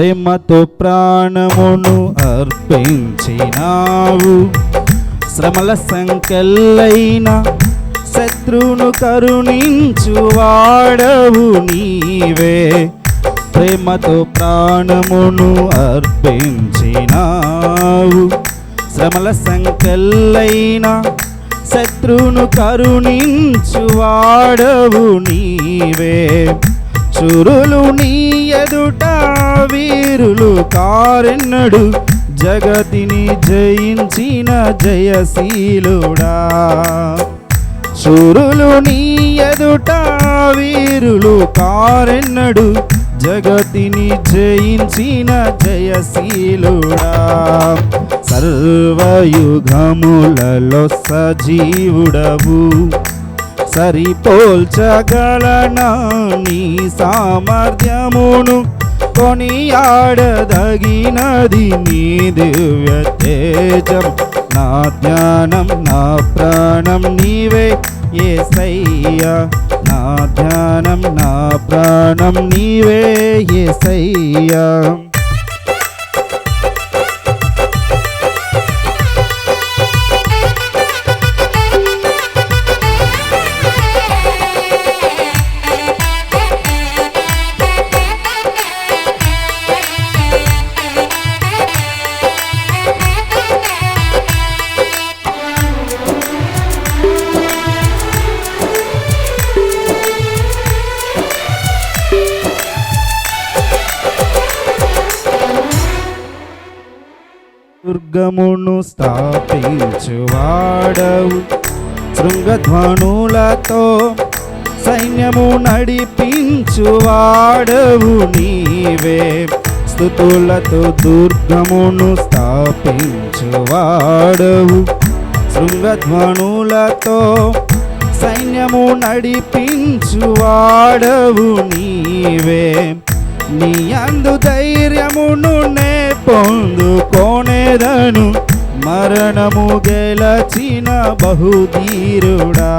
ప్రేమతో ప్రాణమును అర్పించినావు. శ్రమల సంకల్లైన శత్రువును కరుణించు వాడవు నీవే. ప్రేమతో ప్రాణమును అర్పించినావు. శ్రమల సంకల్లైన శత్రువును కరుణించు వాడవు నీవే. చురులు నీ ఎదుట వీరులు కారెన్నడు. జగతిని జయించిన జయశీలుడా. సురులు నీ ఎదుట వీరులు కారెన్నడు. జగతిని జయించిన జయశీలుడా. సర్వయుగములలో సజీవుడవు. సరిపోల్చగలనా నీ సామర్థ్యమును కొనియాడదగినది నీ దివ్య తేజం. నా ధ్యానం నా ప్రాణం నీవే ఏసయ్యా. నా ధ్యానం నా ప్రాణం నీవే ఏసయ్యా. దుర్గమును స్థాపించువాడవు. శృంగధ్వనులతో సైన్యము నడిపించువాడవు నీవే. స్థుతులతో దుర్గమును స్థాపించువాడవు. శృంగధ్వనులతో సైన్యము నడిపించువాడవు నీవే. నీ అందు ధైర్యమును నే పొందుకోనేదను మరణము గెలచిన బహుధీరుడా.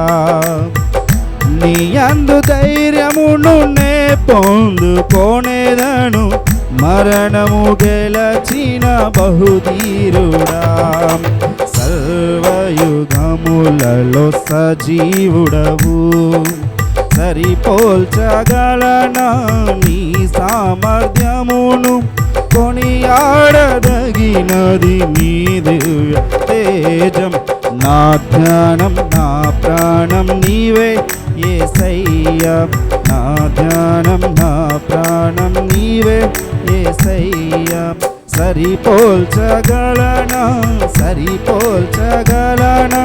నీ అందు ధైర్యమును నే పొందుకోనేదను మరణము గెలచిన బహుధీరుడా. సర్వయుగములలో సజీవుడవు. సరిపోల్చగలనా నీ సామర్థ్యమును కలిగినది నీ దివ్య తేజం. నా ధ్యానం నా ప్రాణం నీవే ఏ ఏసయ్యా. నా ధ్యానం నా ప్రాణం నీవే ఏ ఏసయ్యా. సరిపోల్చగలనా? సరిపోల్చగలనా?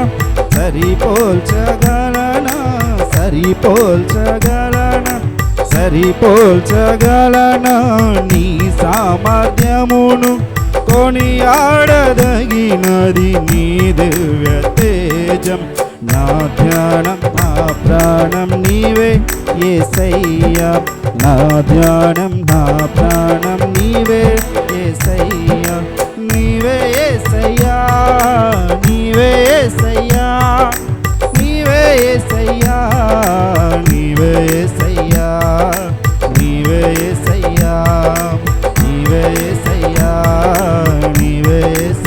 సరిపోల్చగలనా? సరిపోల్చగలనా? సరిపోల్చగలనా? నీ సామర్థ్యమును కొనియాడదగినది నీ దివ్య తేజం నా ధ్యానం నా ప్రాణం నీవే ఏసయ్యా నా ధ్యానం నా ప్రాణం నీవే ఏసయ్యా Yes.